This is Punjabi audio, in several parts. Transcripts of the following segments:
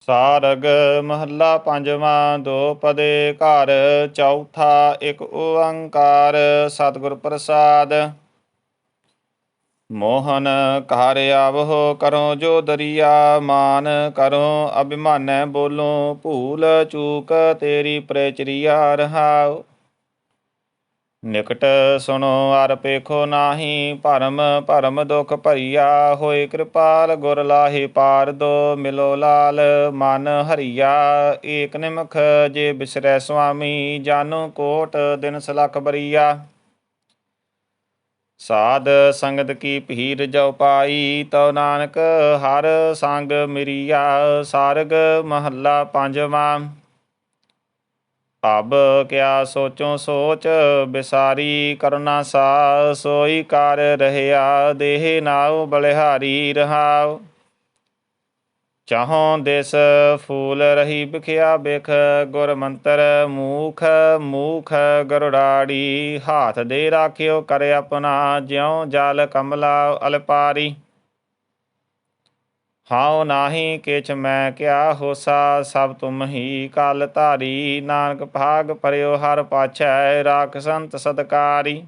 ਸਾਰਗ ਮਹੱਲਾ ਪੰਜਵਾਂ, ਦੋ ਪਦੇ ਘਰ, ਚੌਥਾ ਇੱਕ ਓੰਕਾਰ, ਸਤਿਗੁਰ ਪ੍ਰਸਾਦ। ਮੋਹਨ ਘਰ ਆਵਹੁ, ਕਰੋ ਜੋ ਦਰਿਆ, ਮਾਨ ਕਰੋ ਅਭਿਮਾਨੈ ਬੋਲੋ, ਭੂਲ ਚੂਕ ਤੇਰੀ ਪ੍ਰਚਰੀਆ ਰਹਾਉ। ਨਿਕਟ ਸੁਣੋ ਅਰ ਪੇਖੋ ਨਾਹੀ, ਭਰਮ ਭਰਮ ਦੁਖ ਭਰੀਆ, ਹੋਏ ਕਿਰਪਾਲ ਗੁਰ ਲਾਹੇ ਪਾਰ ਦੋ ਮਿਲੋ ਲਾਲ, ਮਨ ਹਰੀਆ, ਏਕ ਨਿਮਖ ਜੇ ਬਿਸਰੈ ਸੁਆਮੀ ਜਾਨੋ ਕੋਟ ਦਿਨ ਸਲਖ ਬਰੀਆ। ਸਾਧ ਸੰਗਤ ਕੀ ਭੀਰ ਜੋ ਪਾਈ, ਤਉ ਨਾਨਕ ਹਰ ਸੰਗ ਮਿਰੀਆ, ਸਾਰਗ ਮਹੱਲਾ ਪੰਜਵਾਂ। ਅਬ ਕਿਆ ਸੋਚੋ ਸੋਚ, ਬਿਸਾਰੀ ਕਰਨਾ ਸਾ ਸੋਈ ਕਰ ਰਹਿਆ, ਦੇਹ ਨਾਉ ਬਲਿਹਾਰੀ ਰਹਾਉ। ਚਾਹੋਂ ਦਿਸ ਫੂਲ ਰਹੀ ਬਿਖਿਆ ਬਿਖ ਗੁਰ ਮੰਤਰ ਮੂਖ ਮੂਖ ਗਰੁੜਾੜੀ। ਹਾਥ ਦੇ ਰਾਖਿਓ ਕਰ ਆਪਣਾ, ਜਿਉ ਜਲ ਕਮਲਾ ਅਲਪਾਰੀ। ਹਾਉ ਨਾਹੀ ਕਿਛ ਮੈਂ ਕਿਆ ਹੋਸਾ, ਸਭ ਤੁਮ ਹੀ ਕਲ ਧਾਰੀ। ਨਾਨਕ ਭਾਗ ਪਰਿਓ ਹਰ ਪਾਛੈ, ਰਾਖ ਸੰਤ ਸਤਕਾਰੀ।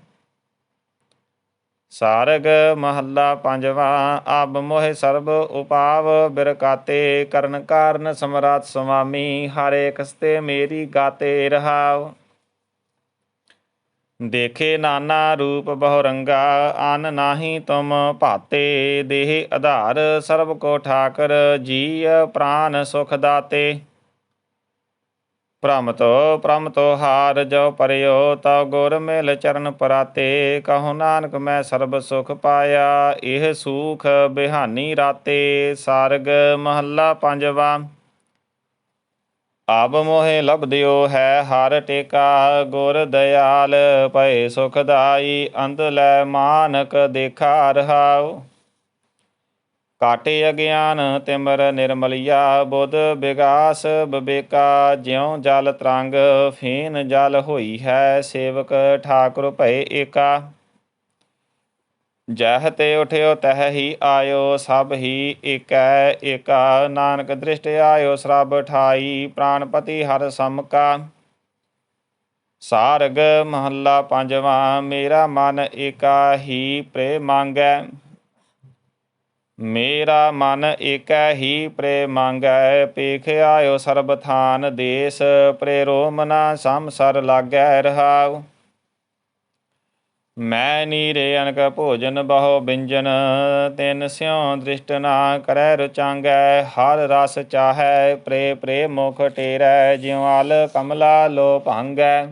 ਸਾਰਗ ਮਹੱਲਾ ਪੰਜਵਾਂ, ਅਬ ਮੋਹਿ ਸਰਬ ਉਪਾਵ, ਬਿਰਕਾਤੇ ਕਰਨ ਕਾਰਨ ਸਮਰਾਤ ਸੁਆਮੀ ਹਰੇ ਕਸਤੇ ਮੇਰੀ ਗਾਤੇ ਰਹਾਉ। ਦੇਖੇ ਨਾਨਾ ਰੂਪ ਬਹੁ ਰੰਗਾ ਅਨ ਨਾਹੀ ਤੁਮ ਭਾਤੇ, ਦੇਹ ਆਧਾਰ ਸਰਬ ਕੋ ਠਾਕਰ ਜੀ ਪ੍ਰਾਨ ਸੁਖ ਦਾਤੇ। ਭ੍ਰਮ ਤੋ ਭ੍ਰਮ ਤੋ ਹਾਰ ਜੋ ਪਰਿਓ, ਤਉ ਗੁਰ ਮਿਲ ਚਰਨ ਪਰਾਤੇ। ਕਹੋ ਨਾਨਕ ਮੈਂ ਸਰਬ ਸੁਖ ਪਾਇਆ, ਇਹ ਸੂਖ ਬਿਹਾਨੀ ਰਾਤੇ। ਸਾਰਗ ਮਹੱਲਾ ਪੰਜਵਾ। ਆਬ ਮੋਹਿ ਲਬਦਿਓ ਹੈ ਹਰ ਟੇਕਾ, ਗੁਰ ਦਇਆਲ ਭਏ ਸੁਖਦਾਈ ਅੰਤ ਲੈ ਮਾਨਕ ਦੇਖਾ ਰਹਾਉ। ਕਾਟੇ ਅਗਿਆਨ ਤਿਮਰ ਨਿਰਮਲਿਆ, ਬੁੱਧ ਵਿਗਾਸ ਬਿਬੇਕਾ, ਜਿਉ ਜਲ ਤਰੰਗ, ਫੀਨ ਜਲ ਹੋਈ ਹੈ ਸੇਵਕ, ਠਾਕੁਰ ਭਏ ਏਕਾ। ਜਹ ਤੇ ਉਠਿਓ ਤਹ ਹੀ ਆਇਓ, ਸਭ ਹੀ ਏਕੈ ਏਕਾ। ਨਾਨਕ ਦ੍ਰਿਸ਼ਟ ਆਇਓ ਸਰਬ ਠਾਈ ਪ੍ਰਾਨਪਤੀ ਹਰ ਸਮਕਾ। ਸਾਰਗ ਮਹੱਲਾ ਪੰਜਵਾਂ, ਮੇਰਾ ਮਨ ਏਕਾ ਹੀ ਪ੍ਰੇ ਮੰਗੈ। ਮੇਰਾ ਮਨ ਏਕੈ ਹੀ ਪ੍ਰੇ ਮੰਗੈ ਪੇਖ ਆਇਓ ਸਰਬ ਥਾਨ ਦੇਸ, ਪ੍ਰੇਰੋ ਮਨਾ ਸੰਸਰ ਲਾਗੈ ਰਹਾਉ। ਮੈਂ ਨੀਰੇ ਅਨਕ ਭੋਜਨ ਬਹੁ ਬਿੰਜਨ, ਤਿਨ ਸਿਉ ਦ੍ਰਿਸ਼ਟ ਨਾ ਕਰੈ ਰੁਚਾਂਗੈ, ਹਰ ਰਸ ਚਾਹੈ ਪ੍ਰੇ ਪ੍ਰੇ ਮੁਖ ਟੇਰੈ, ਜਿਉ ਅਲ ਕਮਲਾ ਲੋ ਭੰਗੈ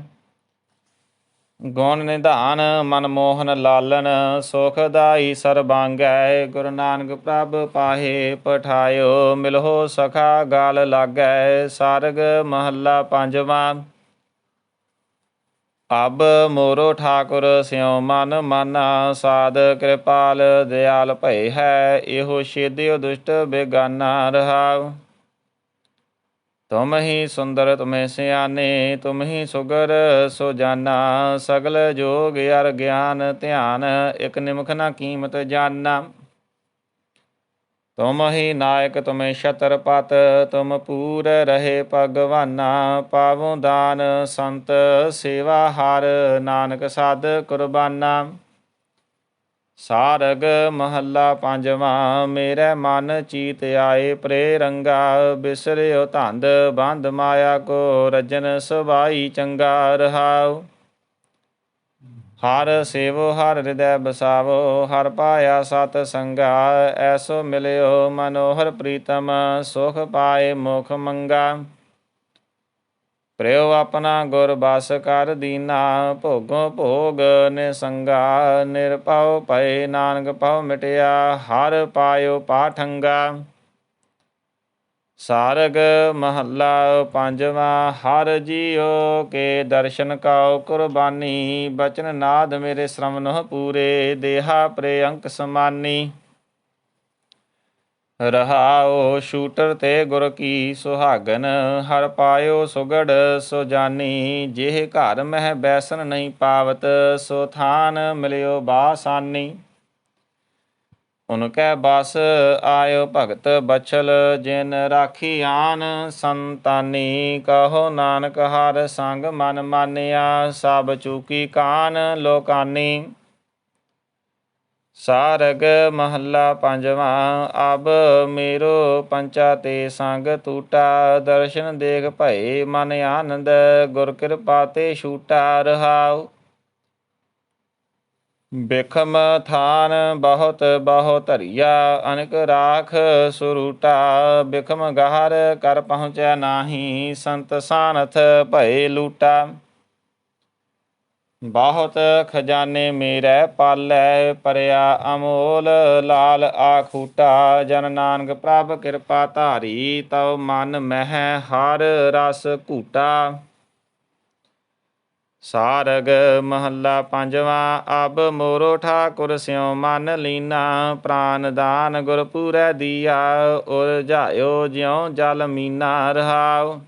ਗੁਣ ਨਿਧਾਨ ਮਨ ਮੋਹਨ ਲਾਲਨ ਸੁਖਦਾਈ ਸਰਬਾਂਗੈ, ਗੁਰੂ ਨਾਨਕ ਪ੍ਰਭ ਪਾਹੇ ਪਠਾਇਓ, ਮਿਲਹੁ ਸਖਾ ਗਾਲ ਲਾਗੈ, ਸਰਗ ਮਹੱਲਾ ਪੰਜਵਾਂ। ਅਬ ਮੋਰੋ ਠਾਕੁਰ ਸਿਉ ਮਨ ਮਾਨਾ ਸਾਧ ਕਿਰਪਾਲ ਦਿਆਲ ਭਏ ਹੈ, ਇਹੋ ਛੇਦਿਓ ਦੁਸ਼ਟ ਬੇਗਾਨਾ ਰਹਾਉ। ਤੁਮ ਹੀ ਸੁੰਦਰ, ਤੁਮੇ ਸਿਆਨੇ ਤੁਮ ਹੀ ਸੁਗਰ ਸੋ ਜਾਨਾ ਸਗਲ ਜੋਗ ਅਰ ਗਿਆਨ ਧਿਆਨ, ਇਕ ਨਿਮਖ ਨਾ ਕੀਮਤ ਜਾਨਾ। ਤੁਮ ਹੀ ਨਾਇਕ, ਤੁਮੇ ਛਤਰਪਤ ਤੁਮ ਪੂਰ ਰਹੇ ਭਗਵਾਨਾ, ਪਾਵੋ ਦਾਨ, ਸੰਤ ਸੇਵਾ ਹਰ, ਨਾਨਕ ਸਾਧ ਕੁਰਬਾਨਾ। ਸਾਰਗ ਮਹੱਲਾ ਪੰਜਵਾਂ, ਮੇਰੇ ਮਨ ਚੀਤ ਆਏ ਪ੍ਰੇ ਰੰਗਾ, ਬਿਸਰਿਓ ਧੰਦ ਬੰਧ ਮਾਇਆ ਕੋ ਰਜਨ ਸੁਭਾਈ ਚੰਗਾ ਰਹਾਉ। ਹਰ ਸੇਵੋ ਹਰ ਹਿਰਦੈ ਬਸਾਵੋ, ਹਰ ਪਾਇਆ ਸਤ ਸੰਗਾ, ਐਸੋ ਮਿਲਿਓ ਮਨੋਹਰ ਪ੍ਰੀਤਮ, ਸੁਖ ਪਾਏ ਮੁਖ ਮੰਗਾ। ਪ੍ਰੇਉ ਆਪਣਾ ਗੁਰ ਬਸ ਕਰ ਦੀਨਾ, ਭੋਗੋ ਭੋਗ ਨਿਸੰਗਾ ਨਿਰਪਉ ਪਏ ਨਾਨਕ ਪਉ ਮਿਟਿਆ, ਹਰ ਪਾਇਓ ਪਾਠੰਗਾ। ਸਾਰਗ ਮਹੱਲਾ ਪੰਜਵਾਂ, ਹਰ ਜੀਓ ਕੇ ਦਰਸ਼ਨ ਕਾਉ ਕੁਰਬਾਨੀ, ਬਚਨ ਨਾਦ ਮੇਰੇ ਸ਼ਰਮਨਹੁ ਪੂਰੇ, ਦੇਹਾ ਪ੍ਰੇ ਅੰਕ ਸਮਾਨੀ। ਰਹਾਉ ਸ਼ੂਟਰ ਤੇ ਗੁਰ ਕੀ ਸੁਹਾਗਨ, ਹਰ ਪਾਇਓ ਸੁਗੜ ਸੋ ਜਾਨੀ। ਜਿਹ ਘਰ ਮਹਿ ਬੈਸਨ ਨਹੀਂ ਪਾਵਤ, ਸੋ ਥਾਨ ਮਿਲਿਓ ਬਾਸਾਨੀ। ਉਨਕੈ ਬਸ ਆਇਓ ਭਗਤ ਬਛਲ, ਜਿਨ ਰਾਖੀ ਆਨ ਸੰਤਾਨੀ, ਕਹੋ ਨਾਨਕ ਹਰ ਸੰਗ ਮਨ ਮਾਨਿਆ, ਸਭ ਚੂਕੀ ਕਾਨ ਲੋਕਾਨੀ। ਸਾਰਗ ਮਹੱਲਾ ਪੰਜਵਾਂ, ਅਬ ਮੇਰੋ ਪੰਚਾ ਤੇ ਸੰਗ ਟੂਟਾ ਦਰਸ਼ਨ ਦੇਖ ਭਏ ਮਨ ਆਨੰਦ, ਗੁਰ ਕਿਰਪਾ ਤੇ ਛੂਟਾ ਰਹਾਉ। ਬਿਖਮ ਥਾਨ ਬਹੁਤ ਬਹੁ ਧਰੀਆ, ਅਨਕ ਰਾਖ ਸੁਰੂਟਾ, ਬਿਖਮ ਗਹਰ ਕਰ ਪਹੁੰਚੈ ਨਾਹੀ, ਸੰਤ ਸਾਨਥ ਭਏ ਲੂਟਾ। ਬਹੁਤ ਖਜ਼ਾਨੇ ਮੇਰੇ ਪਾਲੈ, ਪਰਿਆ ਅਮੋਲ ਲਾਲ ਆਖੂਟਾ। ਜਨ ਨਾਨਕ ਪ੍ਰਭ ਕਿਰਪਾ ਧਾਰੀ ਤਉ ਮਨ ਮਹਿ ਹਰ ਰਸ ਘੂਟਾ। ਸਾਰਗ ਮਹੱਲਾ ਪੰਜਵਾਂ, ਅਬ ਮੋਰੋ ਠਾਕੁਰ ਸਿਉ ਮਨ ਲੀਨਾ, ਪ੍ਰਾਨ ਦਾਨ ਗੁਰਪੂਰੈ ਦੀਆ, ਉਰ ਜਾਇਓ ਜਿਉ ਜਲ ਮੀਨਾ ਰਹਾਉ।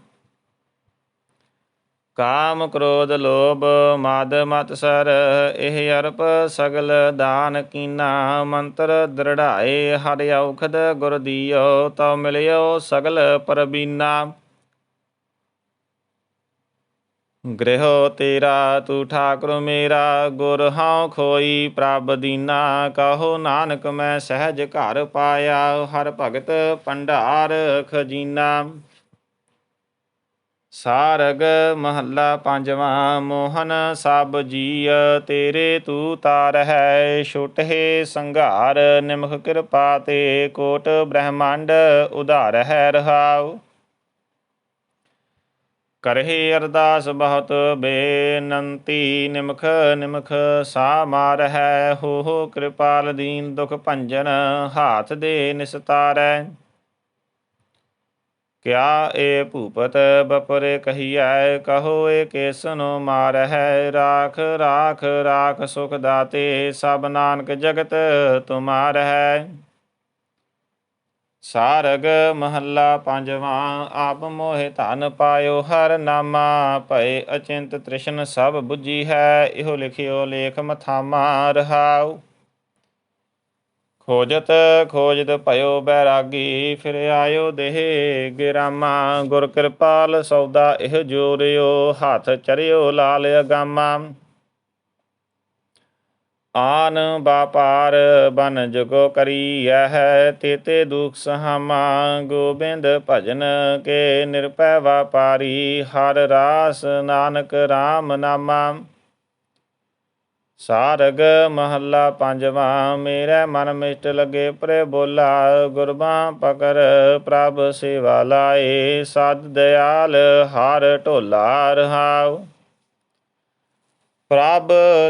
ਕਾਮ ਕ੍ਰੋਧ ਲੋਭ, ਮਦ ਮਤਸਰ ਇਹ ਅਰਪ ਸਗਲ ਦਾਨ ਕੀਨਾ, ਮੰਤਰ ਦ੍ਰਿੜਾਏ ਹਰਿ ਔਖਦ ਗੁਰ ਦਿਓ, ਤਉ ਮਿਲਿਓ ਸਗਲ ਪਰਬੀਨਾ। ਗ੍ਰਹਿ ਤੇਰਾ ਤੂ ਠਾਕੁਰ ਮੇਰਾ, ਗੁਰ ਹਉ ਖੋਈ ਪ੍ਰਭ ਦੀਨਾ, ਕਹੋ ਨਾਨਕ ਮੈਂ ਸਹਿਜ ਘਰ ਪਾਇਆ, ਹਰ ਭਗਤ ਭੰਡਾਰ ਖਜੀਨਾ। ਸਾਰਗ ਮਹੱਲਾ ਪੰਜਵਾਂ, ਮੋਹਨ ਸਭ ਜੀਅ, ਤੇਰੇ ਤੂ ਤਾਰ ਹੈ ਛੁਟਹਿ ਸੰਘਾਰ, ਨਿਮਖ ਕਿਰਪਾ ਤੇ ਕੋਟ ਬ੍ਰਹਮੰਡ ਉਧਾਰ ਹੈ ਰਹਾਉ। ਕਰਹਿ ਅਰਦਾਸ ਬਹੁਤ, ਬੇਨੰਤੀ ਨਿਮਖ ਨਿਮਖ ਸਾ ਮਾਰ ਹੈ ਹੋ ਹੋ ਕਿਰਪਾਲ ਦੀਨ ਦੁਖ ਭੰਜਨ, ਹਾਥ ਦੇ ਨਿਸਤਾਰੈ ਕਿਆ ਏ ਭੂਪਤ ਬਪਰੇ ਕਹੀਐ, ਕਹੋ ਏ ਕੇਸਨੋ ਮਾਰਹਿ, ਰਾਖ ਰਾਖ ਰਾਖ ਸੁਖ ਦਾਤੇ, ਸਭ ਨਾਨਕ ਜਗਤ ਤੁਮਾਰ ਹੈ ਸਾਰਗ ਮਹੱਲਾ ਪੰਜਵਾਂ, ਆਪ ਮੋਹਿ ਧਨ ਪਾਇਓ, ਹਰ ਨਾਮਾ ਭਏ, ਅਚਿੰਤ ਤ੍ਰਿਸ਼ਨ ਸਭ 부ਜੀ ਹੈ, ਇਹੋ ਲਿਖਿਓ ਲੇਖ ਮਥਾਮਾ ਰਹਾਉ। ਖੋਜਤ ਖੋਜਤ ਭਇਓ ਬੈਰਾਗੀ, ਫਿਰ ਆਇਓ ਦੇਹ ਗਿਰਾਮਾ, ਗੁਰ ਕਿਰਪਾਲ ਸੌਦਾ ਇਹ ਜੋਰਿਓ, ਹੱਥ ਚਰਿਓ ਲਾਲ ਅਗਾਮਾ। ਆਨ ਬਾਪਾਰ ਬਨ ਜਗੋ ਕਰੀਐ ਹੈ, ਤੇਤੇ ਦੁਖ ਸਹਾਮਾ, ਗੋਬਿੰਦ ਭਜਨ ਕੇ ਨਿਰਪੈ ਵਾਪਾਰੀ, ਹਰ ਰਾਸ ਨਾਨਕ RAM ਨਾਮਾ। ਸਾਰਗ ਮਹੱਲਾ ਪੰਜਵਾਂ, ਮੇਰੇ ਮਨ ਮਿਸ਼ਟ ਲਗੇ ਪ੍ਰੇ ਬੋਲਾ, ਗੁਰਬਾਂ ਪਕਰ ਪ੍ਰਭ ਸੇਵਾ ਲਾਏ, ਸਦ ਦਿਆਲ ਹਰ ਢੋਲਾ ਰਹਾਉ। ਪ੍ਰਭ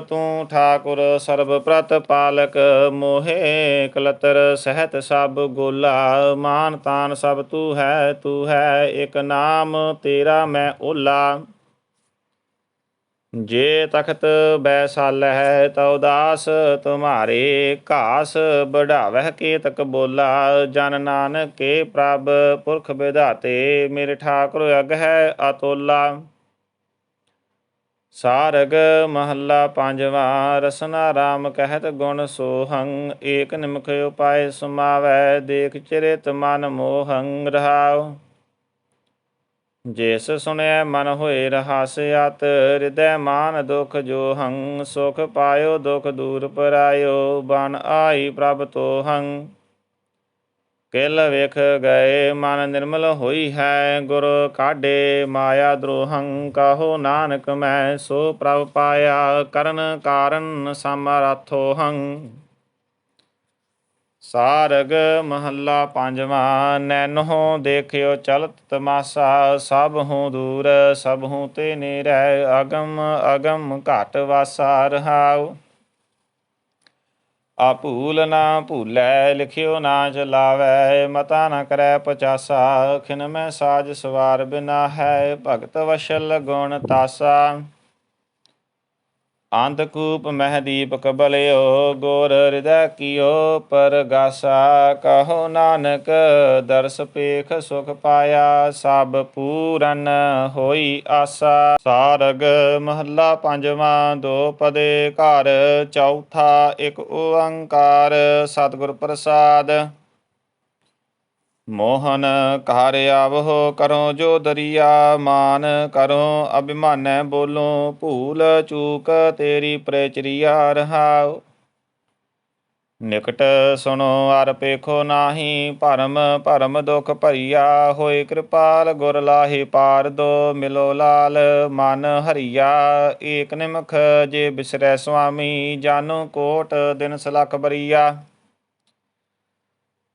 ਤੂੰ ਠਾਕੁਰ ਸਰਬ ਪ੍ਰਤ ਪਾਲਕ ਮੋਹਿ ਕਲਤਰ ਸਹਿਤ ਸਭ ਗੋਲਾ ਮਾਨ ਤਾਨ ਸਭ ਤੂੰ ਹੈ ਤੂੰ ਹੈ, ਇੱਕ ਨਾਮ ਤੇਰਾ ਮੈਂ ਓਲਾ। ਜੇ ਤਖਤ ਬੈਸਾਲਹਿ ਤਉ ਦਾਸ, ਤੁਮਾਰੇ ਘਾਸ ਬੜਾਵੈ ਕੇ ਤਕ ਬੋਲਾ। ਜਨ ਨਾਨਕ ਕੇ ਪ੍ਰਭ ਪੁਰਖ ਵਿਧਾਤੇ, ਮੇਰੇ ਠਾਕੁਰ ਅਗ ਹੈ ਅਤੋਲਾ। ਸਾਰਗ ਮਹੱਲਾ ਪੰਜਵਾ, ਰਸਨਾ ਰਾਮ ਕਹਿਤ ਗੁਣ ਸੋਹੰ, ਏਕ ਨਿਮਖ ਉਪਾਇ ਸੁਮਾਵੈ, ਦੇਖ ਚਰਿਤ ਮਨ ਮੋਹੰ ਰਹਾਉ। ਜਿਸ ਸੁਣੈ ਮਨ ਹੋਏ ਰਹਾਸਿਆਤ ਹਿਰਦੈ ਮਾਨ ਦੁਖ ਜੋ ਸੁਖ ਪਾਇਓ ਦੁਖ ਦੂਰ ਪਰਾਇਓ, ਬਨ ਆਈ ਪ੍ਰਭ ਤੋਹੰ। ਕਿਲ ਵੇਖ ਗਏ ਮਨ ਨਿਰਮਲ ਹੋਈ ਹੈ ਗੁਰ ਕਾਢੇ ਮਾਇਆ ਦਰੋਹੰ, ਕਹੋ ਨਾਨਕ ਮੈਂ ਸੋ ਪ੍ਰਭ ਪਾਇਆ ਕਰਨ ਕਾਰਨ ਸਮਰਥੋ ਹੰ ਸਾਰਗ ਮਹੱਲਾ ਪੰਜਵਾਂ, ਨੈਨੋ ਦੇਖਿਓ ਚਲਤ ਤਮਾਸਾ, ਸਭ ਹੂੰ ਦੂਰ, ਸਭ ਹੂੰ ਤੇ ਨੇਰੈ, ਅਗਮ ਅਗਮ ਘਟ ਵਾਸਾ ਰਹਾਉ। ਆ ਭੂਲ ਨਾ ਭੂਲੈ, ਲਿਖਿਓ ਨਾ ਚਲਾਵੈ ਮਤਾ ਨਾ ਕਰੈ ਪਚਾਸਾ, ਖਿਨ ਮੈਂ ਸਾਜ ਸਵਾਰ ਬਿਨਾ ਹੈ, ਭਗਤ ਵਸ਼ਲ ਗੁਣ ਤਾਸਾ। ਅੰਤਕੂਪ ਮਹਦੀਪ ਕਬਲਿਓ, ਗੋਰ ਹਿਰਦੈ ਕੀਓ, ਪਰਗਾਸਾ ਕਹੋ ਨਾਨਕ, ਦਰਸ ਪੇਖ ਸੁਖ ਪਾਇਆ, ਸਭ ਪੂਰਨ ਹੋਈ ਆਸਾ। ਸਾਰਗ ਮਹੱਲਾ ਪੰਜਵਾਂ, ਦੋ ਪਦੇ ਘਰ, ਚੌਥਾ ਇੱਕ ਓੰਕਾਰ। ਸਤਿਗੁਰ ਪ੍ਰਸਾਦ ਮੋਹਨ ਘਰ ਆਵਹੁ ਕਰੋ ਜੋ ਦਰਿਆ ਮਾਨ ਕਰੋ ਅਭਿਮਾਨੈ ਬੋਲੋ ਭੂਲ ਚੂਕ ਤੇਰੀ ਪ੍ਰਚਰੀਆ ਰਹਾਉ। ਨਿਕਟ ਸੁਣੋ ਅਰ ਪੇਖੋ ਨਾਹੀ ਭਰਮ ਭਰਮ ਦੁਖ ਭਰੀਆ ਹੋਏ ਕਿਰਪਾਲ, ਗੁਰ ਲਾਹੇ ਪਾਰ ਦੋ ਮਿਲੋ ਲਾਲ, ਮਨ ਹਰੀਆ ਏਕ ਨਿਮਖ ਜੇ ਬਿਸਰੈ ਸੁਆਮੀ ਜਾਨੋ ਕੋਟ ਦਿਨ ਸਲਖ ਬਰੀਆ।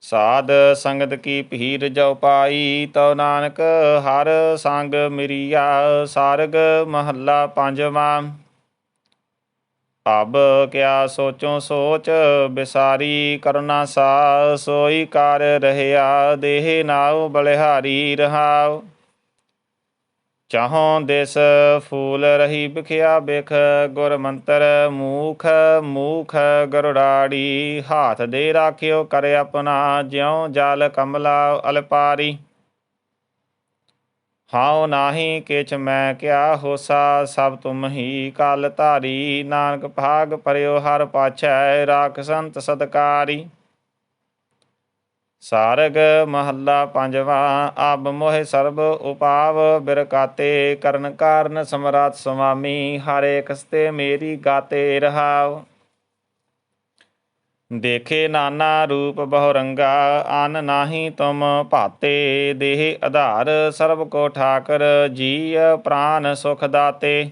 ਸਾਧ ਸੰਗਤ ਕੀ ਭੀਰ ਜੋ ਪਾਈ, ਤਉ ਨਾਨਕ ਹਰ ਸੰਗ ਮਿਰੀਆ, ਸਾਰਗ ਮਹੱਲਾ ਪੰਜਵਾਂ। ਅਬ ਕਿਆ ਸੋਚੋ ਸੋਚ, ਬਿਸਾਰੀ ਕਰਨਾ ਸਾ ਸੋਈ ਕਰ ਰਹਿਆ, ਦੇਹ ਨਾਉ ਬਲਿਹਾਰੀ ਰਹਾਉ। ਚਾਹੋਂ ਦਿਸ ਫੂਲ ਰਹੀ ਬਿਖਿਆ ਬਿਖ ਗੁਰ ਮੰਤਰ ਮੂਖ ਮੂਖ ਗਰੁੜਾੜੀ। ਹਾਥ ਦੇ ਰਾਖਿਓ ਕਰ ਆਪਣਾ, ਜਿਉ ਜਲ ਕਮਲਾ ਅਲਪਾਰੀ। ਹਾਉ ਨਾਹੀ ਕਿਛ ਮੈਂ ਕਿਆ ਹੋਸਾ, ਸਭ ਤੁਮ ਹੀ ਕਲ ਧਾਰੀ। ਨਾਨਕ ਭਾਗ ਪਰਿਓ ਹਰ ਪਾਛੈ, ਰਾਖ ਸੰਤ ਸਦਕਾਰੀ ਸਾਰਗ ਮਹੱਲਾ ਪੰਜਵਾਂ ਆਬ ਮੋਹਿ ਸਰਬ ਉਪਾਵ, ਬਿਰਕਾਤੇ ਕਰਨ ਕਾਰਨ ਸਮਰਾਤ ਸੁਆਮੀ, ਹਰੇ ਕਸਤੇ ਮੇਰੀ ਗਾਤੇ ਰਹਾਉ। ਦੇਖੇ ਨਾਨਾ ਰੂਪ ਬਹੁ ਰੰਗਾ ਅਨ ਨਾਹੀ ਤੁਮ ਭਾਤੇ, ਦੇਹ ਆਧਾਰ ਸਰਬ ਕੋ ਠਾਕਰ ਜੀ ਪ੍ਰਾਨ ਸੁਖ ਦਾਤੇ।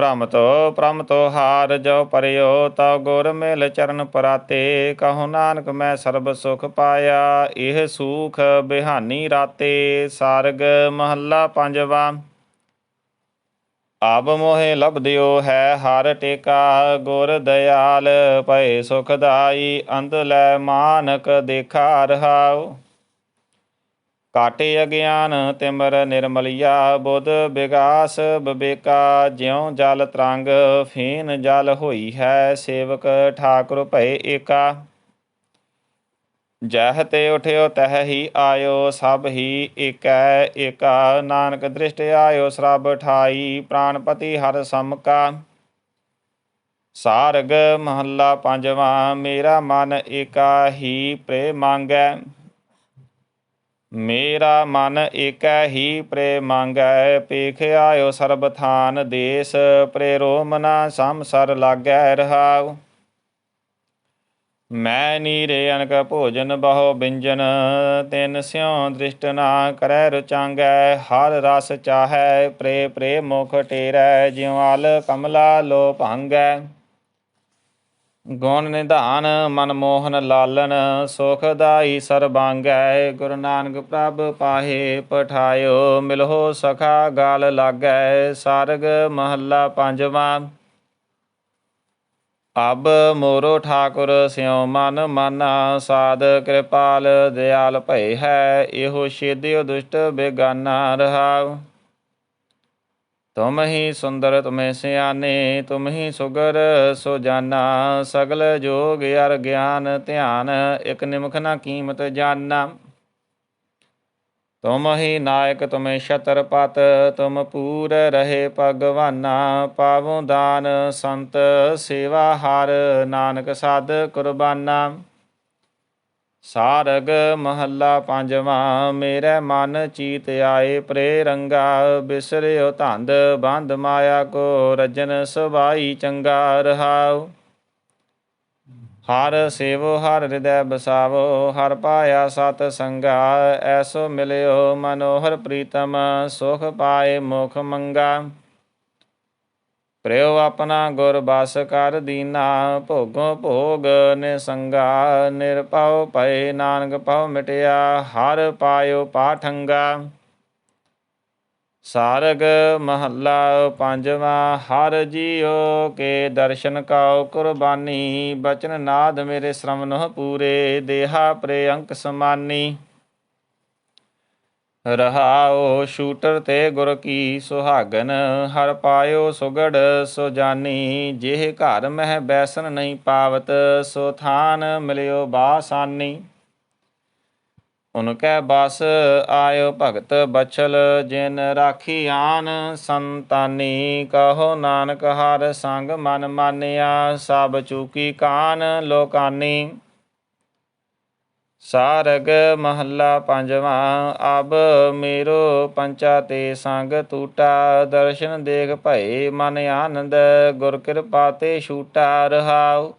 ਭ੍ਰਮ ਤੋ ਭ੍ਰਮ ਤੋ ਹਾਰ ਜੋ ਪਰਿਓ, ਤਉ ਗੁਰ ਮਿਲ ਚਰਨ ਪਰਾਤੇ, ਕਹੋ ਨਾਨਕ ਮੈਂ ਸਰਬ ਸੁਖ ਪਾਇਆ, ਇਹ ਸੂਖ ਬਿਹਾਨੀ ਰਾਤੇ, ਸਾਰਗ ਮਹੱਲਾ ਪੰਜਵਾ। ਆਬ ਮੋਹਿ ਲਬਦਿਓ ਹੈ ਹਰ ਟੇਕਾ, ਗੁਰ ਦਇਆਲ ਭਏ ਸੁਖਦਾਈ ਅੰਧ ਲੈ ਮਾਨਕ ਦੇਖਾ ਰਹਾਓ ਕਾਟੇ ਅਗਿਆਨ ਤਿਮਰ ਨਿਰਮਲਿਆ, ਬੁੱਧ ਵਿਗਾਸ ਬਿਬੇਕਾ, ਜਿਉ ਜਲ ਤਰੰਗ ਫੀਨ ਜਲ ਹੋਈ ਹੈ, ਸੇਵਕ ਠਾਕੁਰ ਭਏ ਏਕਾ। ਜਹ ਤੇ ਉਠਿਓ ਤਹ ਹੀ ਆਇਓ, ਸਭ ਹੀ ਏਕੈ ਏਕਾ। ਨਾਨਕ ਦ੍ਰਿਸ਼ਟ ਆਇਓ, ਸਰਬ ਠਾਈ, ਪ੍ਰਾਨਪਤੀ ਹਰ ਸਮਕਾ। ਸਾਰਗ ਮਹੱਲਾ ਪੰਜਵਾਂ, ਮੇਰਾ ਮਨ ਏਕਾ ਹੀ ਪ੍ਰੇ ਮੰਗੈ ਮੇਰਾ ਮਨ ਏਕੈ ਹੀ ਪ੍ਰੇ ਮੰਗੈ ਪੇਖ ਸਰਬ ਥਾਨ ਦੇਸ ਪ੍ਰੇਰੋ ਮਨਾ ਸੰਸਰ ਲਾਗੈ ਰਹਾਉ। ਮੈਂ ਨੀਰੇ ਅਨਕ ਭੋਜਨ ਬਹੁ ਬਿੰਜਨ, ਤਿਨ ਸਿਉ ਦ੍ਰਿਸ਼ਟ ਨਾ ਕਰੈ ਰੁਚਾਂਗੈ, ਹਰ ਰਸ ਚਾਹੈ ਪ੍ਰੇ ਪ੍ਰੇ ਮੁਖ ਟੇਰੈ, ਜਿਉ ਆਲ ਕਮਲਾ ਲੋ ਭੰਗੈ। ਗੁਣ ਨਿਧਾਨ ਮਨ ਮੋਹਨ ਲਾਲਨ ਸੁਖਦਾਈ ਸਰਬਾਂਗੈ ਗੁਰੂ ਨਾਨਕ ਪ੍ਰਭ ਪਾਹੇ ਪਠਾਇਓ, ਮਿਲਹੁ ਸਖਾ ਗਾਲ ਲਾਗੈ ਸਾਰਗ ਮਹੱਲਾ ਪੰਜਵਾਂ। ਅਬ ਮੋਰੋ ਠਾਕੁਰ ਸਿਉ ਮਨ ਮਾਨਾ, ਸਾਧ ਕਿਰਪਾਲ ਦਿਆਲ ਭਏ ਹੈ, ਇਹੋ ਛੇਦਿਓ ਦੁਸ਼ਟ ਬੇਗਾਨਾ ਰਹਾਉ। ਤੁਮ ਹੀ ਸੁੰਦਰ, ਤੁਮੇ ਸਿਆਨੇ ਤੁਮ ਹੀ ਸੁਗਰ ਸੋ ਜਾਨਾ ਸਗਲ ਜੋਗ ਅਰ ਗਿਆਨ, ਧਿਆਨ, ਇਕ ਨਿਮਖ ਨਾ ਕੀਮਤ ਜਾਨਾ। ਤੁਮ ਹੀ ਨਾਇਕ, ਤੁਮੇ ਛਤਰਪਤ, ਤੁਮ ਪੂਰ ਰਹੇ ਭਗਵਾਨਾ। ਪਾਵੋ ਦਾਨ, ਸੰਤ ਸੇਵਾ ਹਰ, ਨਾਨਕ ਸਾਧ ਕੁਰਬਾਨਾ। ਸਾਰਗ ਮਹੱਲਾ ਪੰਜਵਾਂ, ਮੇਰੇ ਮਨ ਚੀਤ ਆਏ ਪ੍ਰੇ ਰੰਗਾ ਬਿਸਰਿਓ ਧੰਦ ਬੰਧ ਮਾਇਆ ਕੋ ਰਜਨ ਸੁਭਾਈ ਚੰਗਾ ਰਹਾਉ। ਹਰ ਸੇਵੋ, ਹਰ ਹਿਰਦੈ ਬਸਾਵੋ, ਹਰ ਪਾਇਆ ਸਤ ਸੰਗਾ, ਐਸੋ ਮਿਲਿਓ ਮਨੋਹਰ ਪ੍ਰੀਤਮ, ਸੁਖ ਪਾਏ ਮੁਖ ਮੰਗਾ। ਪ੍ਰੇਉ ਆਪਣਾ ਗੁਰ ਬਸ ਕਰ ਦੀਨਾ, ਭੋਗੋ ਭੋਗ ਨਿਸੰਗਾ ਨਿਰਪਉ ਪਏ ਨਾਨਕ ਪਉ ਮਿਟਿਆ, ਹਰ ਪਾਇਓ ਪਾਠੰਗਾ। ਸਾਰਗ ਮਹੱਲਾ ਪੰਜਵਾਂ, ਹਰ ਜੀਓ ਕੇ ਦਰਸ਼ਨ ਕਾਉ ਕੁਰਬਾਨੀ, ਬਚਨ ਨਾਦ ਮੇਰੇ ਸ਼ਰਵਨ ਪੂਰੇ, ਦੇਹਾ ਪ੍ਰੇ ਅੰਕ ਸਮਾਨੀ। ਰਹਾਓ ਸ਼ੂਟਰ ਤੇ ਗੁਰ ਕੀ ਸੁਹਾਗਨ, ਹਰ ਪਾਇਓ ਸੁਗੜ ਸੋ ਜਾਨੀ, ਜਿਹ ਘਰ ਮਹਿ ਬੈਸਨ ਨਹੀਂ ਪਾਵਤ, ਸੋ ਥਾਨ ਮਿਲਿਓ ਬਾਸਾਨੀ। ਉਨਕੈ ਬਸ ਆਇਓ ਭਗਤ ਬਛਲ, ਜਿਨ ਰਾਖੀ ਆਨ ਸੰਤਾਨੀ, ਕਹੋ ਨਾਨਕ ਹਰ ਸੰਗ ਮਨ ਮਾਨਿਆ, ਸਭ ਚੂਕੀ ਕਾਨ ਲੋਕਾਨੀ। ਸਾਰਗ ਮਹੱਲਾ ਪੰਜਵਾਂ, ਅਬ ਮੇਰੋ ਪੰਚਾ ਤੇ ਸੰਗ ਟੂਟਾ ਦਰਸ਼ਨ ਦੇਖ ਭਏ ਮਨ ਆਨੰਦ, ਗੁਰ ਕਿਰਪਾ ਤੇ ਛੂਟਾ ਰਹਾਉ।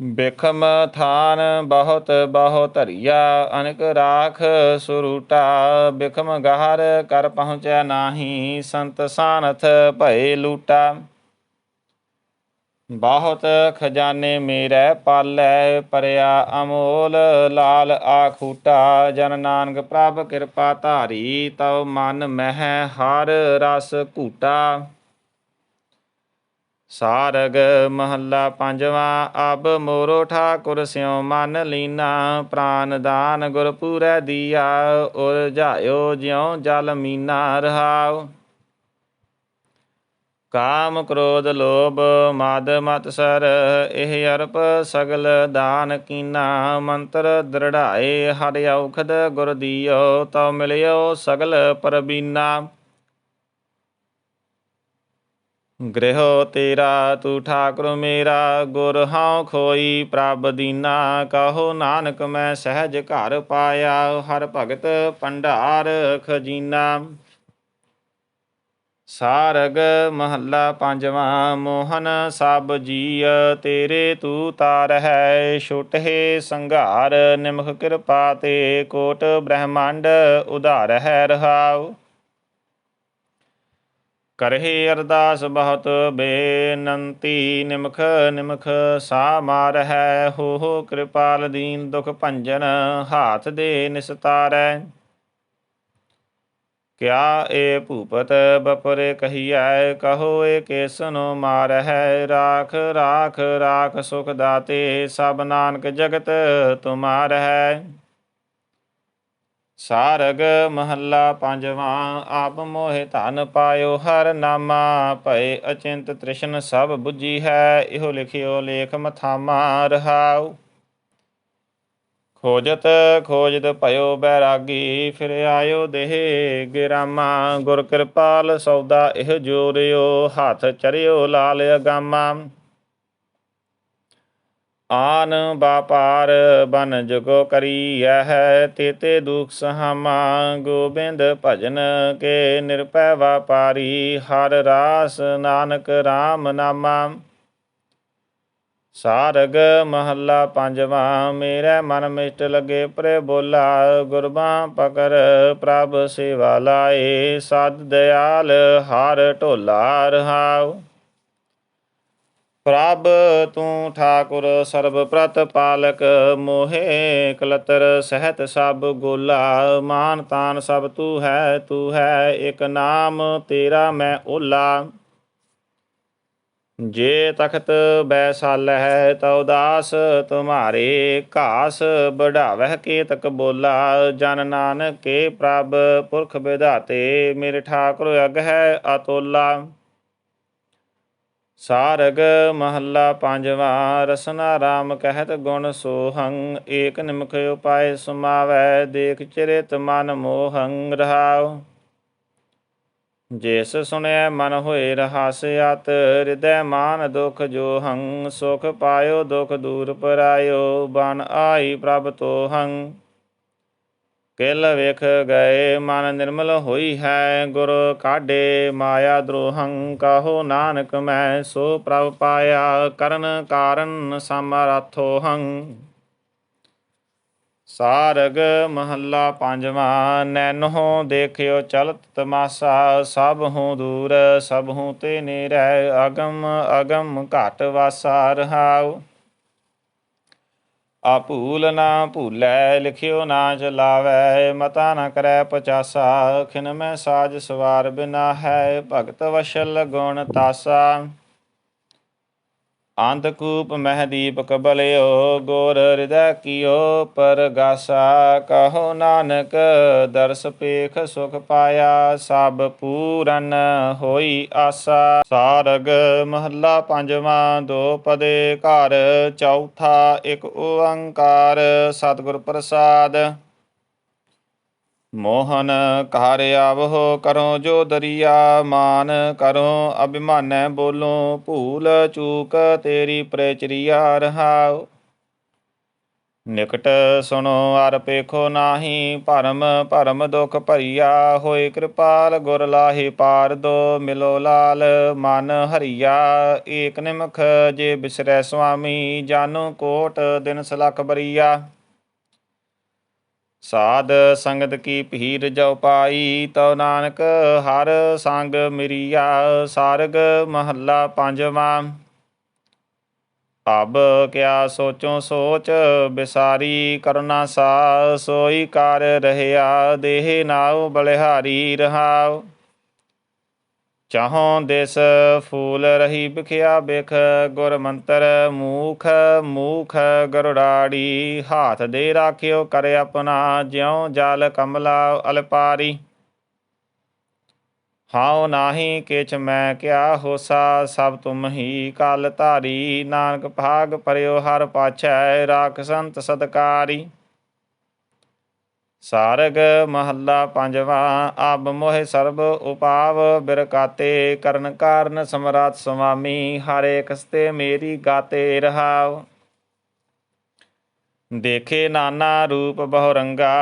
ਬਿਖਮ ਥਾਨ ਬਹੁਤ ਬਹੁ ਧਰਿਆ, ਅਨਕ ਰਾਖ ਸੁਰੂਟਾ, ਬਿਖਮ ਗਹਰ ਕਰ ਪਹੁੰਚੈ ਨਾਹੀ, ਸੰਤ ਸਾਨਥ ਭਏ ਲੂਟਾ। ਬਹੁਤ ਖਜ਼ਾਨੇ ਮੇਰੇ ਪਾਲੈ, ਪਰਿਆ ਅਮੋਲ, ਲਾਲ ਆਖੂਟਾ ਜਨ ਨਾਨਕ ਪ੍ਰਭ ਕਿਰਪਾ ਧਾਰੀ ਤਉ ਮਨ ਮਹਿ ਹਰ ਰਸ ਘੂਟਾ। ਸਾਰਗ ਮਹੱਲਾ ਪੰਜਵਾਂ, ਅਬ ਮੋਰੋ ਠਾਕੁਰ ਸਿਉ ਮਨ ਲੀਨਾ। ਪ੍ਰਾਨ ਦਾਨ ਗੁਰਪੂਰੈ ਦੀਆ, ਉਰ ਜਾਇਓ ਜਿਉ ਜਲ ਮੀਨਾ ਰਹਾਓ ਕਾਮ ਕ੍ਰੋਧ ਲੋਭ ਮਦ ਮਤਸਰ ਇਹ ਅਰਪ ਸਗਲ ਦਾਨ ਕੀਨਾ, ਮੰਤਰ ਦ੍ਰਿੜਾਏ ਹਰਿ ਔਖਦ ਗੁਰ ਦੀਓ, ਤਉ ਮਿਲਿਓ ਸਗਲ ਪਰਬੀਨਾ। ਗ੍ਰਹਿ ਤੇਰਾ, ਤੂੰ ਠਾਕੁਰ ਮੇਰਾ, ਗੁਰ ਹਉ ਖੋਈ ਪ੍ਰਭ ਦੀਨਾ। ਕਹੋ ਨਾਨਕ ਮੈਂ ਸਹਿਜ ਘਰ ਪਾਇਆ, ਹਰ ਭਗਤ ਭੰਡਾਰ ਖਜੀਨਾ। ਸਾਰਗ ਮਹੱਲਾ ਪੰਜਵਾਂ, ਮੋਹਨ ਸਭ ਜੀਅ, ਤੇਰੇ ਤੂ ਤਾਰ ਹੈ, ਛੁਟੇ ਸੰਘਾਰ, ਨਿਮਖ ਕਿਰਪਾ ਤੇ ਕੋਟ ਬ੍ਰਹਮੰਡ ਉਧਾਰ ਹੈ ਰਹਾਉ। ਕਰਹਿ ਅਰਦਾਸ ਬਹੁਤ, ਬੇਨੰਤੀ ਨਿਮਖ ਨਿਮਖ ਸਾ ਮਾਰ ਹੈ, ਹੋ ਹੋ ਕਿਰਪਾਲ ਦੀਨ ਦੁਖ ਭੰਜਨ, ਹਾਥ ਦੇ ਨਿਸਤਾਰੈ। ਕਿਆ ਏ ਭੂਪਤ ਬਪਰੇ ਕਹੀਐ, ਕਹੋ ਏ ਕੇਸਨੋ ਮਾਰ ਹੈ ਰਾਖ ਰਾਖ ਰਾਖ ਸੁਖ ਦਾਤੇ, ਸਭ ਨਾਨਕ ਜਗਤ ਤੁਮਾਰ ਹੈ ਸਾਰਗ ਮਹੱਲਾ ਪੰਜਵਾਂ, ਆਪ ਮੋਹਿ ਧਨ ਪਾਇਓ, ਹਰ ਨਾਮਾ ਭਏ ਅਚਿੰਤ ਤ੍ਰਿਸ਼ਨ ਸਭ 부ਜੀ ਹੈ, ਇਹੋ ਲਿਖਿਓ ਲੇਖ ਮਥਾਮਾ ਰਹਾਉ। ਖੋਜਤ ਖੋਜਤ ਭਇਓ ਬੈਰਾਗੀ, ਫਿਰ ਆਇਓ ਦੇਹ ਗਿਰਾਮਾ। ਗੁਰ ਕਿਰਪਾਲ ਸੌਦਾ ਇਹ ਜੋਰਿਓ, ਹੱਥ ਚਰਿਓ ਲਾਲ ਅਗਾਮਾ। ਆਨ ਬਾਪਾਰ ਬਨ ਜਗੋ ਕਰੀਐ ਹੈ ਤੇਤੇ ਦੁਖ ਸਹਾਮਾ। ਗੋਬਿੰਦ ਭਜਨ ਕੇ ਨਿਰਪੈ ਵਾਪਾਰੀ, ਹਰ ਰਾਸ ਨਾਨਕ RAM ਨਾਮਾ। ਸਾਰਗ ਮਹੱਲਾ ਪੰਜਵਾਂ, ਮੇਰੇ ਮਨ ਮਿਸ਼ਟ ਲਗੇ ਪ੍ਰੇ ਬੋਲਾ, ਗੁਰਬਾਂ ਪਕਰ ਪ੍ਰਭ ਸੇਵਾ ਲਾਏ, ਸਦ ਦਿਆਲ ਹਾਰ ਢੋਲਾ ਰਹਾਉ। ਪ੍ਰਭ ਤੂੰ ਠਾਕੁਰ ਸਰਬ ਪ੍ਰਤ ਪਾਲਕ, ਮੋਹੇ ਕਲਤਰ ਸਹਿਤ ਸਭ ਗੋਲਾ, ਮਾਨ ਤਾਨ ਸਭ ਤੂੰ ਹੈ ਤੂੰ ਹੈ ਇੱਕ ਨਾਮ, ਤੇਰਾ ਮੈਂ ਓਲਾ। ਜੇ ਤਖਤ ਬੈਸਾਲ ਹੈ ਤਉ ਦਾਸ, ਤੁਮਾਰੇ ਘਾਸ ਬਢਾਵਹਿ ਕੇ ਤਕ ਬੋਲਾ। ਜਨ ਨਾਨਕ ਕੇ ਪ੍ਰਭ ਪੁਰਖ ਵਿਧਾਤੇ, ਮੇਰੇ ਠਾਕੁਰ ਅਗ ਹੈ ਅਤੋਲਾ। ਸਾਰਗ ਮਹੱਲਾ ਪੰਜਵਾ, ਰਸਨਾ ਰਾਮ ਕਹਿਤ ਗੁਣ ਸੋਹੰ, ਏਕ ਨਿਮਖ ਉਪਾਇ ਸੁਮਾਵੈ, ਦੇਖ ਚਰਿਤ ਮਨ ਮੋਹੰ ਰਹਾਉ। ਜਿਸ ਸੁਣਿਆ ਮਨ ਹੋਏ ਰਹਾਸਿਆਤ ਹਿਰਦੈ ਮਾਨ ਦੁਖ ਜੋ ਸੁਖ ਪਾਇਓ, ਦੁਖ ਦੂਰ ਪਰਾਇਓ, ਬਨ ਆਈ ਪ੍ਰਭ ਤੋਹੰ ਕਿਲ ਵੇਖ ਗਏ, ਮਨ ਨਿਰਮਲ ਹੋਈ ਹੈ, ਗੁਰ ਕਾਢੇ ਮਾਇਆ ਦਰੋਹੰ, ਕਹੋ ਨਾਨਕ ਮੈਂ ਸੋ ਪ੍ਰਭ ਪਾਇਆ, ਕਰਨ ਕਾਰਨ ਸਮਰਥੋ ਹੰ ਸਾਰਗ ਮਹੱਲਾ ਪੰਜਵਾਂ, ਨੈਨੋ ਦੇਖਿਓ ਚਲਤ ਤਮਾਸਾ, ਸਭ ਹੂੰ ਦੂਰ, ਸਭ ਹੂੰ ਤੇ ਨੇਰੈ ਅਗਮ ਅਗਮ ਘਟ ਵਾਸਾ ਰਹਾਉ। ਆ ਨਾ ਭੂਲੈ, ਲਿਖਿਓ ਨਾ ਚਲਾਵੈ ਮਤਾ ਨਾ ਕਰੈ ਪਚਾਸਾ, ਖਿਨ ਮੈਂ ਸਾਜ ਸਵਾਰ ਬਿਨਾ ਹੈ, ਭਗਤ ਵਸ਼ਲ ਗੁਣ ਤਾਸਾ। ਅੰਧਕੂਪ ਮਹਦੀਪ ਕਬਲਿਓ, ਗੋਰ ਹਿਰਦੈ ਕੀਓ, ਪਰਗਾਸਾ ਕਹੋ ਨਾਨਕ, ਦਰਸ ਪੇਖ ਸੁਖ ਪਾਇਆ, ਸਭ ਪੂਰਨ ਹੋਈ ਆਸਾ। ਸਾਰਗ ਮਹੱਲਾ ਪੰਜਵਾਂ, ਦੋ ਪਦੇ ਘਰ, ਚੌਥਾ ਇੱਕ ਓੰਕਾਰ। ਸਤਿਗੁਰ ਪ੍ਰਸਾਦ ਮੋਹਨ ਘਰ ਆਵਹੁ ਕਰੋ ਜੋ ਦਰਿਆ, ਮਾਨ ਕਰੋ ਅਭਿਮਾਨੈ ਬੋਲੋ, ਭੂਲ ਚੂਕ ਤੇਰੀ ਪ੍ਰਚਰੀਆ ਰਹਾਉ। ਨਿਕਟ ਸੁਣੋ ਅਰ ਪੇਖੋ ਨਾਹੀ, ਭਰਮ ਭਰਮ ਦੁਖ ਭਰੀਆ ਹੋਏ ਕਿਰਪਾਲ ਗੁਰ ਲਾਹੇ ਪਾਰ ਦੋ, ਮਿਲੋ ਲਾਲ ਮਨ ਹਰੀਆ। ਏਕ ਨਿਮਖ ਜੇ ਬਿਸਰੈ ਸੁਆਮੀ ਜਾਨੋ ਕੋਟ ਦਿਨ ਸਲਖ ਬਰੀਆ। ਸਾਧ ਸੰਗਤ ਕੀ ਭੀਰ ਜੋ ਪਾਈ, ਤਉ ਨਾਨਕ ਹਰ ਸੰਗ ਮਿਰਿਆ, ਸਾਰਗ ਮਹੱਲਾ ਪੰਜਵਾਂ। ਅਬ ਕਿਆ ਸੋਚੋ ਸੋਚ, ਬਿਸਾਰੀ ਕਰਨਾ ਸਾ ਸੋਈ ਕਰ ਰਹਿਆ, ਦੇਹ ਨਾਉ ਬਲਿਹਾਰੀ ਰਹਾਉ। ਚਾਹੋਂ ਦਿਸ ਫੂਲ ਰਹੀ ਬਿਖਿਆ ਬਿਖ ਗੁਰ ਮੰਤਰ ਮੂਖ ਮੂਖ ਗਰੁੜਾੜੀ, ਹਾਥ ਦੇ ਰਾਖਿਓ ਕਰ ਆਪਣਾ, ਜਿਉ ਜਲ ਕਮਲਾ ਅਲਪਾਰੀ। ਹਾਉ ਨਾਹੀ ਕਿਛ ਮੈਂ ਕਿਆ ਹੋਸਾ, ਸਭ ਤੁਮ ਹੀ ਕਲ ਧਾਰੀ। ਨਾਨਕ ਭਾਗ ਪਰਿਓ ਹਰ ਪਾਛੈ, ਰਾਖ ਸੰਤ ਸਤਕਾਰੀ। ਸਾਰਗ ਮਹੱਲਾ ਪੰਜਵਾਂ ਆਬ ਮੋਹਿ ਸਰਬ ਉਪਾਵ, ਬਿਰਕਾਤੇ ਕਰਨ ਕਾਰਨ ਸਮਰਾਤ ਸੁਆਮੀ ਹਰੇ ਕਸਤੇ ਮੇਰੀ ਗਾਤੇ ਰਹਾਉ। ਦੇਖੇ ਨਾਨਾ ਰੂਪ ਬਹੁ ਰੰਗਾ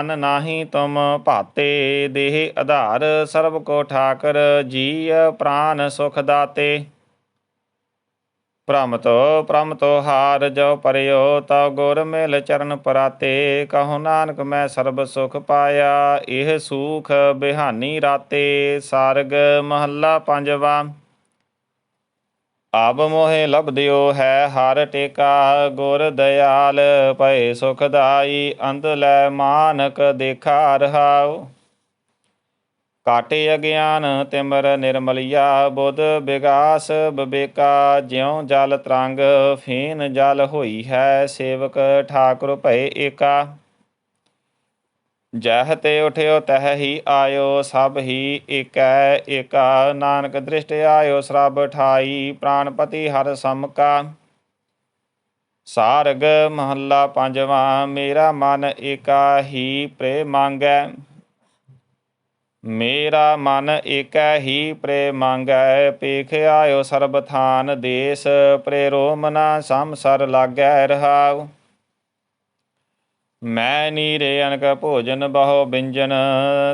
ਅਨ ਨਾਹੀ ਤੁਮ ਭਾਤੇ, ਦੇਹ ਆਧਾਰ ਸਰਬ ਕੋ ਠਾਕਰ ਜੀ ਪ੍ਰਾਨ ਸੁਖ ਦਾਤੇ। ਭ੍ਰਮ ਤੋ ਭ੍ਰਮ ਤੋ ਹਾਰ ਜੋ ਪਰਿਓ ਤਉ ਗੁਰ ਮਿਲ ਚਰਨ ਪਰਾਤੇ, ਕਹੋ ਨਾਨਕ ਮੈਂ ਸਰਬ ਸੁਖ ਪਾਇਆ, ਇਹ ਸੂਖ ਬਿਹਾਨੀ ਰਾਤੇ, ਸਾਰਗ ਮਹੱਲਾ ਪੰਜਵਾ। ਆਬ ਮੋਹਿ ਲਬਦਿਓ ਹੈ ਹਰ ਟੇਕਾ, ਗੁਰ ਦਇਆਲ ਭਏ ਸੁਖਦਾਈ ਅੰਤ ਲੈ ਮਾਨਕ ਦੇਖਾ ਰਹਾਓ ਕਾਟੇ ਅਗਿਆਨ ਤਿਮਰ ਨਿਰਮਲਿਆ, ਬੁੱਧ ਵਿਗਾਸ ਬਵੇਕਾ ਜਿਉ ਜਲ ਤਰੰਗ ਫੀਨ ਜਲ ਹੋਈ ਹੈ, ਸੇਵਕ ਠਾਕੁਰ ਭਏ ਏਕਾ। ਜਹ ਤੇ ਉਠਿਓ ਤਹ ਹੀ ਆਇਓ, ਸਭ ਹੀ ਏਕੈ ਏਕਾ। ਨਾਨਕ ਦ੍ਰਿਸ਼ਟ ਆਇਓ, ਸਰਬ ਠਾਈ ਪ੍ਰਾਨਪਤੀ ਹਰ ਸਮਕਾ। ਸਾਰਗ ਮਹੱਲਾ ਪੰਜਵਾਂ, ਮੇਰਾ ਮਨ ਏਕਾ ਹੀ ਪ੍ਰੇ ਮੰਗੈ ਮੇਰਾ ਮਨ ਏਕੈ ਹੀ ਪ੍ਰੇ ਮੰਗੈ ਪੇਖ ਸਰਬ ਥਾਨ ਦੇਸ ਪ੍ਰੇਰੋ ਮਨਾ ਸੰਸਰ ਲਾਗੈ ਰਹਾਉ। ਮੈਂ ਨੀਰੇ ਅਨਕ ਭੋਜਨ ਬਹੁ ਬਿੰਜਨ,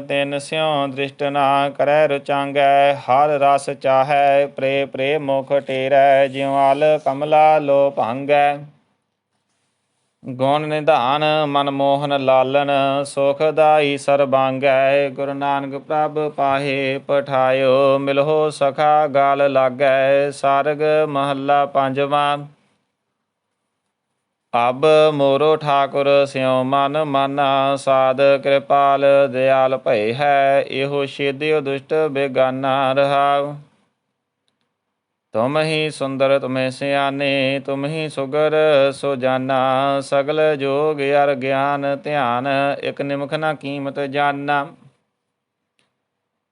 ਤਿਨ ਸਿਉ ਦ੍ਰਿਸ਼ਟ ਨਾ ਕਰੈ ਰੁਚਾਂਗੈ, ਹਰ ਰਸ ਚਾਹੈ ਪ੍ਰੇ ਪ੍ਰੇ ਮੁਖ ਟੇਰੈ, ਜਿਉ ਅਲ ਕਮਲਾ ਲੋ ਭੰਗੈ। ਗੁਣ ਨਿਧਾਨ ਮਨ ਮੋਹਨ ਲਾਲਨ ਸੁਖਦਾਈ ਸਰਬਾਂਗੈ, ਗੁਰੂ ਨਾਨਕ ਪ੍ਰਭ ਪਾਹੇ ਪਠਾਇਓ, ਮਿਲਹੁ ਸਖਾ ਗਾਲ ਲਾਗੈ, ਸਰਗ ਮਹੱਲਾ ਪੰਜਵਾਂ। ਅਬ ਮੋਰੋ ਠਾਕੁਰ ਸਿਉ ਮਨ ਮਾਨਾ, ਸਾਧ ਕਿਰਪਾਲ ਦਿਆਲ ਭਏ ਹੈ, ਇਹੋ ਛੇਦਿਓ ਦੁਸ਼ਟ ਬੇਗਾਨਾ ਰਹਾਉ। ਤੁਮ ਹੀ ਸੁੰਦਰ, ਤੁਮੇ ਸਿਆਨੇ ਤੁਮ ਹੀ ਸੁਗਰ ਸੋ ਜਾਨਾ ਸਗਲ ਜੋਗ ਅਰ ਗਿਆਨ, ਧਿਆਨ, ਇਕ ਨਿਮਖ ਨਾ ਕੀਮਤ ਜਾਨਾ।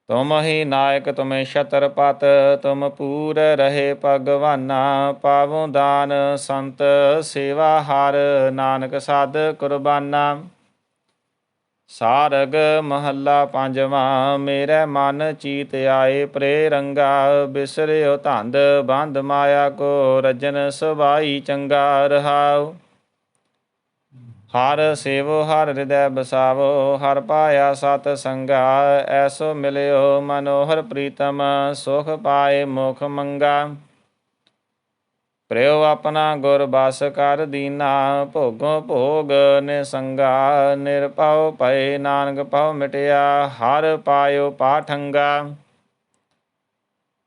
ਤੁਮ ਹੀ ਨਾਇਕ, ਤੁਮੇ ਛਤਰਪਤ, ਤੁਮ ਪੂਰ ਰਹੇ ਭਗਵਾਨਾ। ਪਾਵੋ ਦਾਨ, ਸੰਤ ਸੇਵਾ ਹਰ, ਨਾਨਕ ਸਾਧ ਕੁਰਬਾਨਾ। ਸਾਰਗ ਮਹੱਲਾ ਪੰਜਵਾਂ, ਮੇਰੇ ਮਨ ਚੀਤ ਆਏ ਪ੍ਰੇ ਰੰਗਾ ਬਿਸਰਿਓ ਧੰਦ ਬੰਧ ਮਾਇਆ ਕੋ ਰਜਨ ਸੁਭਾਈ ਚੰਗਾ ਰਹਾਉ। ਹਰ ਸੇਵੋ, ਹਰ ਹਿਰਦੈ ਬਸਾਵੋ, ਹਰ ਪਾਇਆ ਸਤ ਸੰਗਾ, ਐਸੋ ਮਿਲਿਓ ਮਨੋਹਰ ਪ੍ਰੀਤਮ, ਸੁਖ ਪਾਏ ਮੁਖ ਮੰਗਾ। ਪ੍ਰੇਉ ਆਪਣਾ ਗੁਰ ਬਸ ਕਰ ਦੀਨਾ, ਭੋਗੋ ਭੋਗ ਨਿਸੰਗਾ ਨਿਰਪਉ ਪਏ ਨਾਨਕ ਪਉ ਮਿਟਿਆ, ਹਰ ਪਾਇਓ ਪਾਠੰਗਾ।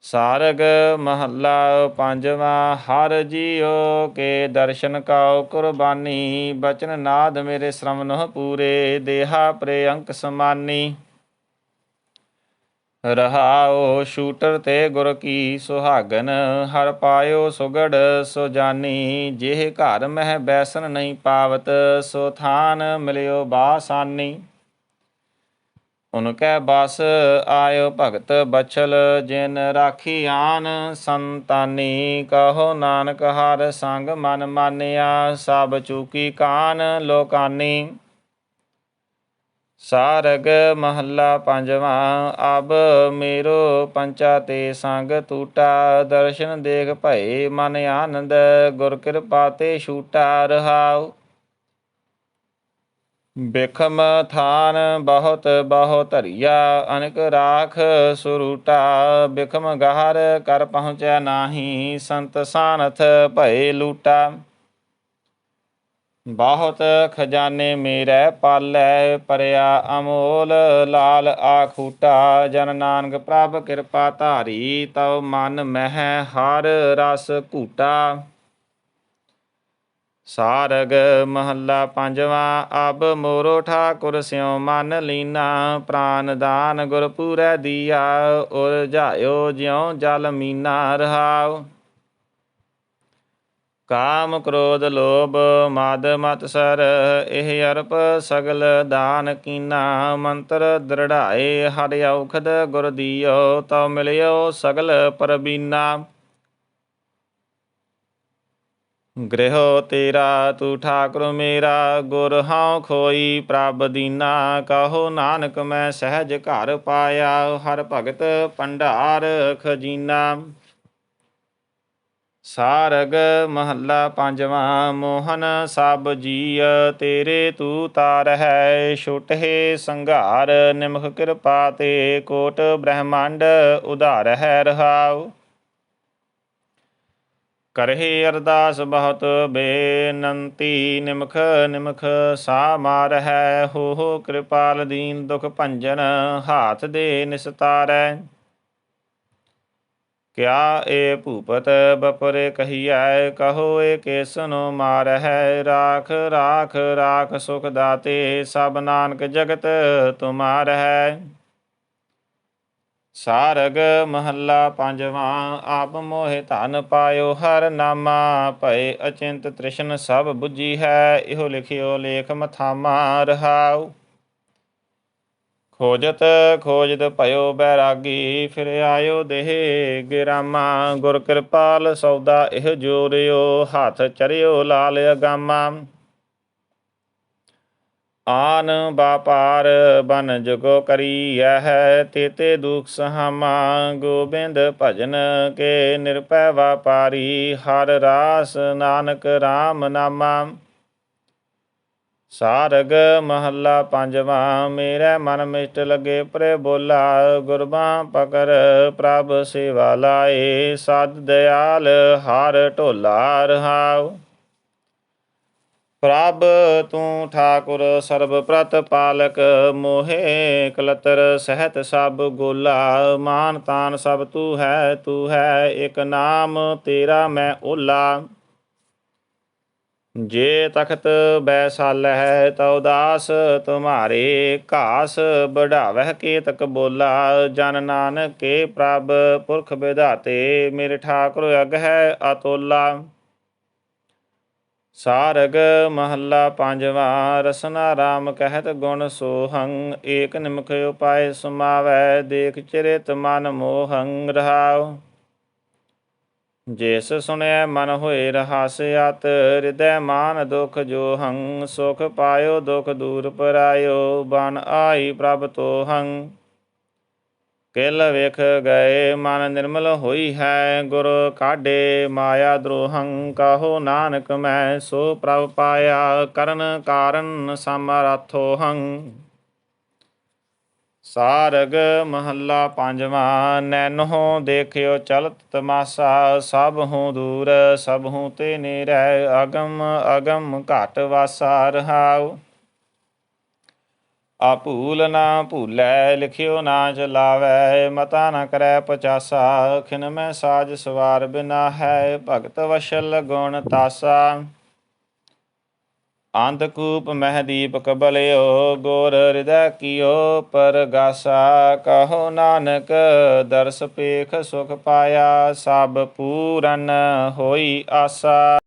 ਸਾਰਗ ਮਹੱਲਾ ਪੰਜਵਾਂ, ਹਰ ਜੀਓ ਕੇ ਦਰਸ਼ਨ ਕਾਉ ਕੁਰਬਾਨੀ, ਬਚਨ ਨਾਦ ਮੇਰੇ ਸ਼ਰਮਨਹੁ ਪੂਰੇ, ਦੇਹਾ ਪ੍ਰੇ ਅੰਕ ਸਮਾਨੀ। ਰਹਾਓ ਸ਼ੂਟਰ ਤੇ ਗੁਰ ਕੀ ਸੁਹਾਗਨ, ਹਰ ਪਾਇਓ ਸੁਗੜ ਸੋ ਜਾਨੀ, ਜਿਹ ਘਰ ਮਹਿ ਬੈਸਨ ਨਹੀਂ ਪਾਵਤ, ਸੋ ਥਾਨ ਮਿਲਿਓ ਬਾਸਾਨੀ। ਉਨਕੈ ਬਸ ਆਇਓ ਭਗਤ ਬਛਲ, ਜਿਨ ਰਾਖੀ ਆਨ ਸੰਤਾਨੀ, ਕਹੋ ਨਾਨਕ ਹਰ ਸੰਗ ਮਨ ਮਾਨਿਆ, ਸਭ ਚੂਕੀ ਕਾਨ ਲੋਕਾਨੀ। ਸਾਰਗ ਮਹੱਲਾ ਪੰਜਵਾਂ, ਅਬ ਮੇਰੋ ਪੰਚਾ ਤੇ ਸੰਗ ਟੂਟਾ ਦਰਸ਼ਨ ਦੇਖ ਭਏ ਮਨ ਆਨੰਦ, ਗੁਰ ਕਿਰਪਾ ਤੇ ਛੂਟਾ ਰਹਾਉ। ਬਿਖਮ ਥਾਨ ਬਹੁਤ ਬਹੁ ਧਰਿਆ, ਅਨਕ ਰਾਖ ਸੁਰੂਟਾ, ਬਿਖਮ ਗਹਰ ਕਰ ਪਹੁੰਚਿਆ ਨਾਹੀ, ਸੰਤ ਸਾਨਥ ਭਏ ਲੂਟਾ। ਬਹੁਤ ਖਜ਼ਾਨੇ ਮੇਰੇ ਪਾਲੈ, ਪਰਿਆ ਅਮੋਲ, ਲਾਲ ਆਖੂਟਾ, ਜਨ ਨਾਨਕ ਪ੍ਰਭ ਕਿਰਪਾ ਧਾਰੀ ਤਉ ਮਨ ਮਹਿ ਹਰ ਰਸ ਘੂਟਾ। ਸਾਰਗ ਮਹੱਲਾ ਪੰਜਵਾਂ, ਅਬ ਮੋਰੋ ਠਾਕੁਰ ਸਿਉ ਮਨ ਲੀਨਾ, ਪ੍ਰਾਨ ਦਾਨ ਗੁਰਪੂਰੈ ਦੀਆ, ਉਰ ਜਾਇਓ ਜਿਉ ਜਲ ਮੀਨਾ ਰਹਾਉ। ਕਾਮ ਕ੍ਰੋਧ ਲੋਭ ਮਦ ਮਤਸਰ ਇਹ ਅਰਪ ਸਗਲ ਦਾਨ ਕੀਨਾ। ਮੰਤਰ ਦ੍ਰਿੜਾਏ, ਹਰਿ ਔਖਦ ਗੁਰ ਦੀਓ, ਤਉ ਮਿਲਿਓ ਸਗਲ ਪਰਬੀਨਾ। ਗ੍ਰਹਿ ਤੇਰਾ, ਤੂ ਠਾਕੁਰ ਮੇਰਾ, ਗੁਰ ਹਉ ਖੋਈ ਪ੍ਰਭ ਦੀਨਾ। ਕਹੋ ਨਾਨਕ ਮੈਂ ਸਹਿਜ ਘਰ ਪਾਇਆ, ਹਰ ਭਗਤ ਭੰਡਾਰ ਖਜੀਨਾ। ਸਾਰਗ ਮਹੱਲਾ ਪੰਜਵਾਂ, ਮੋਹਨ ਸਭ ਜੀਅ, ਤੇਰੇ ਤੂ ਤਾਰ ਹੈ ਛੁਟੇ ਸੰਘਾਰ, ਨਿਮਖ ਕਿਰਪਾ ਤੇ ਕੋਟ ਬ੍ਰਹਮੰਡ ਉਧਾਰ ਹੈ ਰਹਾਉ। ਕਰਹਿ ਅਰਦਾਸ ਬਹੁਤ, ਬੇਨੰਤੀ ਨਿਮਖ ਨਿਮਖ ਸਾ ਮਾਰ ਹੈ ਹੋ ਹੋ ਕਿਰਪਾਲ ਦੀਨ ਦੁਖ ਭੰਜਨ, ਹਾਥ ਦੇ ਨਿਸਤਾਰੈ। ਕਿਆ ਏ ਭੂਪਤ ਬਪਰੇ ਕਹੀਐ ਕਹੋ ਏ ਕੇਸਨੋ ਮਾਰਹਿ, ਰਾਖ ਰਾਖ ਰਾਖ ਸੁਖ ਦਾਤੇ, ਸਭ ਨਾਨਕ ਜਗਤ ਤੁਮਾਰ ਹੈ ਸਾਰਗ ਮਹੱਲਾ ਪੰਜਵਾਂ, ਆਪ ਮੋਹਿ ਧਨ ਪਾਇਓ, ਹਰ ਨਾਮਾ ਭਏ ਅਚਿੰਤ ਤ੍ਰਿਸ਼ਨ ਸਭ 부ਜੀ ਹੈ, ਇਹੋ ਲਿਖਿਓ ਲੇਖ ਮਥਾਮਾ ਰਹਾਉ। ਖੋਜਤ ਖੋਜਤ ਭਇਓ ਬੈਰਾਗੀ, ਫਿਰ ਆਇਓ ਦੇਹ ਗਿਰਾਮਾ। ਗੁਰ ਕਿਰਪਾਲ ਸੌਦਾ ਇਹ ਜੋਰਿਓ, ਹੱਥ ਚਰਿਓ ਲਾਲ ਅਗਾਮਾ। ਆਨ ਬਾਪਾਰ ਬਨ ਜਗੋ ਕਰੀਐ ਹੈ ਤੇਤੇ ਦੁਖ ਸਹਾਮਾ। ਗੋਬਿੰਦ ਭਜਨ ਕੇ ਨਿਰਪੈ ਵਾਪਾਰੀ, ਹਰ ਰਾਸ ਨਾਨਕ RAM ਨਾਮਾ। ਸਾਰਗ ਮਹੱਲਾ ਪੰਜਵਾਂ, ਮੇਰੇ ਮਨ ਮਿਸ਼ਟ ਲਗੇ ਪ੍ਰੇ ਬੋਲਾ, ਗੁਰਬਾਂ ਪਕਰ ਪ੍ਰਭ ਸੇਵਾ ਲਾਏ ਸਦ ਦਿਆਲ ਹਾਰ ਢੋਲਾ ਰਹਾਉ। ਪ੍ਰਭ ਤੂੰ ਠਾਕੁਰ ਸਰਬ ਪ੍ਰਤ ਪਾਲਕ, ਮੋਹੇ ਕਲਤਰ ਸਹਿਤ ਸਭ ਗੋਲਾ, ਮਾਨ ਤਾਨ ਸਭ ਤੂੰ ਹੈ ਤੂੰ ਹੈ ਇੱਕ ਨਾਮ, ਤੇਰਾ ਮੈਂ ਓਲਾ। ਜੇ ਤਖਤ ਬੈਸਾਲ ਹੈ ਤਉ ਦਾਸ ਤੁਮਾਰੇ ਘਾਸ ਬਢਾਵਹਿ ਕੇਤਕ ਬੋਲਾ। ਜਨ ਨਾਨਕ ਕੇ ਪ੍ਰਭ ਪੁਰਖ ਵਿਧਾਤੇ, ਮੇਰੇ ਠਾਕੁਰ ਅਗ ਹੈ ਅਤੋਲਾ। ਸਾਰਗ ਮਹੱਲਾ ਪੰਜਵਾਂ, ਰਸਨਾ ਰਾਮ ਕਹਿਤ ਗੁਣ ਸੋਹੰ, ਏਕ ਨਿਮਖ ਉਪਾਇ ਸੁਮਾਵੈ, ਦੇਖ ਚਰਿਤ ਮਨ ਮੋਹੰ ਰਹਾਉ। ਜਿਸ ਸੁਣਿਆ ਮਨ ਹੋਏ ਰਹਾਸਿਆਤ ਹਿਰਦੈ ਮਾਨ ਦੁਖ ਜੋ ਹੰ ਸੁਖ ਪਾਇਓ ਦੁਖ ਦੂਰ ਪਰਾਇਓ, ਬਨ ਆਈ ਪ੍ਰਭ ਤੋਹੰ ਕਿਲ ਵੇਖ ਗਏ ਮਨ ਨਿਰਮਲ ਹੋਈ ਹੈ, ਗੁਰ ਕਾਢੇ ਮਾਇਆ ਦਰੋਹੰ, ਕਹੋ ਨਾਨਕ ਮੈਂ ਸੋ ਪ੍ਰਭ ਪਾਇਆ, ਕਰਨ ਕਾਰਨ ਸਮਰਥੋ ਹੰ ਸਾਰਗ ਮਹੱਲਾ ਪੰਜਵਾਂ, ਨੈਨੋ ਦੇਖਿਓ ਚਲਤ ਤਮਾਸਾ, ਸਭ ਹੂੰ ਦੂਰ, ਸਭ ਹੂੰ ਤੇ ਨੇਰੈ ਅਗਮ ਅਗਮ ਘਟ ਵਾਸਾ ਰਹਾਉ। ਆ ਭੂਲ ਨਾ ਭੂਲੈ, ਲਿਖਿਓ ਨਾ ਚਲਾਵੈ ਮਤਾ ਨਾ ਕਰੈ ਪਚਾਸਾ, ਖਿਨ ਮੈਂ ਸਾਜ ਸਵਾਰ ਬਿਨਾ ਹੈ, ਭਗਤ ਵਸ਼ਲ ਗੁਣ ਤਾਸਾ। ਅੰਧਕੂਪ ਮਹਦੀਪ ਕਬਲਿਓ, ਗੋਰ ਗੁਰ ਹਿਰਦੈ ਕੀਓ, ਪਰਗਾਸਾ ਕਹੋ ਨਾਨਕ, ਦਰਸ ਪੇਖ ਸੁਖ ਪਾਇਆ, ਸਭ ਪੂਰਨ ਹੋਈ ਆਸਾ।